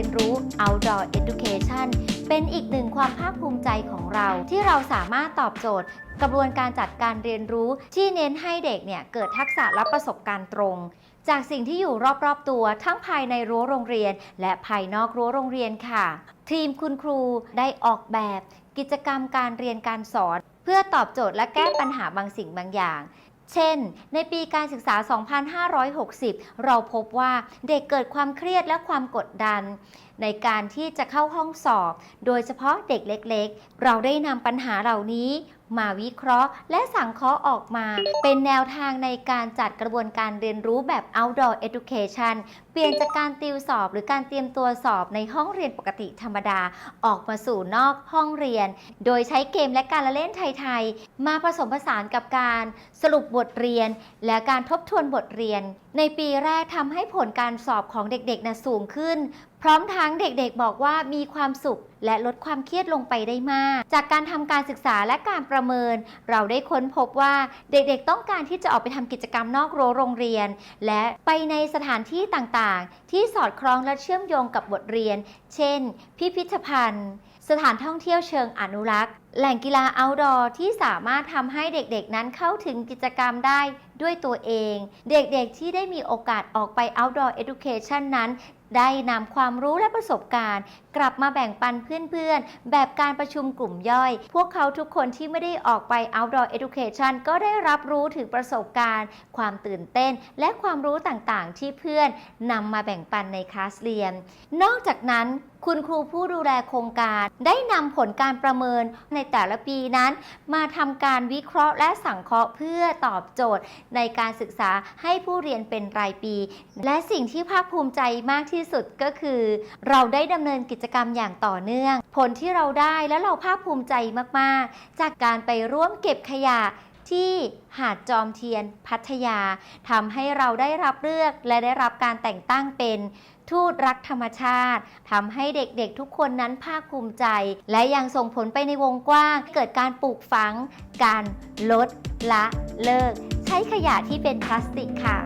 ยนรู้ outdoor education เป็นอีกหนึ่งความภาคภูมิใจของเรา ที่เราสามารถตอบโจทย์ กระบวนการจัดการเรียนรู้ ที่เน้นให้เด็กเนี่ยเกิดทักษะและประสบการณ์ตรง จากสิ่งที่อยู่รอบๆตัว ทั้งภายในรั้วโรงเรียน และภายนอกรั้วโรงเรียนค่ะ ทีมคุณครูได้ออกแบบ กิจกรรมการเรียนการสอน เพื่อตอบโจทย์และแก้ปัญหาบางสิ่งบางอย่าง เช่น ในปีการศึกษา 2560 เราพบว่าเด็กเกิดความเครียดและความกดดัน ในการที่จะเข้าห้องสอบ โดยเฉพาะเด็กเล็ก ๆ เราได้นำปัญหาเหล่านี้ มาวิเคราะห์ และสังเคราะห์ออกมา เป็นแนวทางในการจัดกระบวนการเรียนรู้แบบ outdoor education เปลี่ยนจากการติวสอบหรือการเตรียมตัวสอบในห้องเรียนปกติธรรมดา ออกมาสู่นอกห้องเรียน โดยใช้เกมและการละเล่นไทยๆ มาผสมผสานกับการสรุปบทเรียน และการทบทวนบทเรียน ในปีแรกทำให้ผลการสอบของเด็กๆนะสูงขึ้นพร้อมทั้งเด็กๆบอกว่ามีความสุขและลดความเครียดลงไปได้มาก จากการทำการศึกษาและการประเมิน เราได้ค้นพบว่าเด็กๆต้องการที่จะออกไปทำกิจกรรมนอกรั้วโรงเรียน และไปในสถานที่ต่างๆ ที่สอดคล้องและเชื่อมโยงกับบทเรียน เช่น พิพิธภัณฑ์ สถานท่องเที่ยวเชิงอนุรักษ์แหล่งกีฬา outdoor ที่สามารถทำให้เด็กๆนั้นเข้าถึงกิจกรรมได้ด้วยตัวเอง เด็กๆที่ได้มีโอกาสออกไป outdoor education นั้น ได้นำความรู้และประสบการณ์ กลับมาแบ่งปันเพื่อนๆ แบบการประชุมกลุ่มย่อย พวกเขาทุกคนที่ไม่ได้ออกไป outdoor education ก็ได้รับรู้ถึงประสบการณ์ ความตื่นเต้น และความรู้ต่างๆ ที่เพื่อนนำมาแบ่งปันในคลาสเรียน นอกจากนั้น คุณครูผู้ดูแลโครงการ ได้นำผลการประเมินในแต่ละปีนั้น มาทำการวิเคราะห์และสังเคราะห์เพื่อตอบโจทย์ในการศึกษาให้ผู้เรียนเป็นรายปี และสิ่งที่ภาคภูมิใจมากที่สุดก็คือ เราได้ดำเนินกิจกรรมอย่างต่อเนื่อง ผลที่เราได้และเราภาคภูมิใจมาก ๆ จากการไปร่วมเก็บขยะที่หาดจอมเทียนพัทยาทำให้เราได้รับเลือกและได้รับการแต่งตั้งเป็น ทูตรักธรรมชาติทำให้เด็กๆทุกคนนั้นภาคภูมิใจ และยังส่งผลไปในวงกว้าง เกิดการปลูกฝัง การลดละเลิก ใช้ขยะที่เป็นพลาสติกค่ะ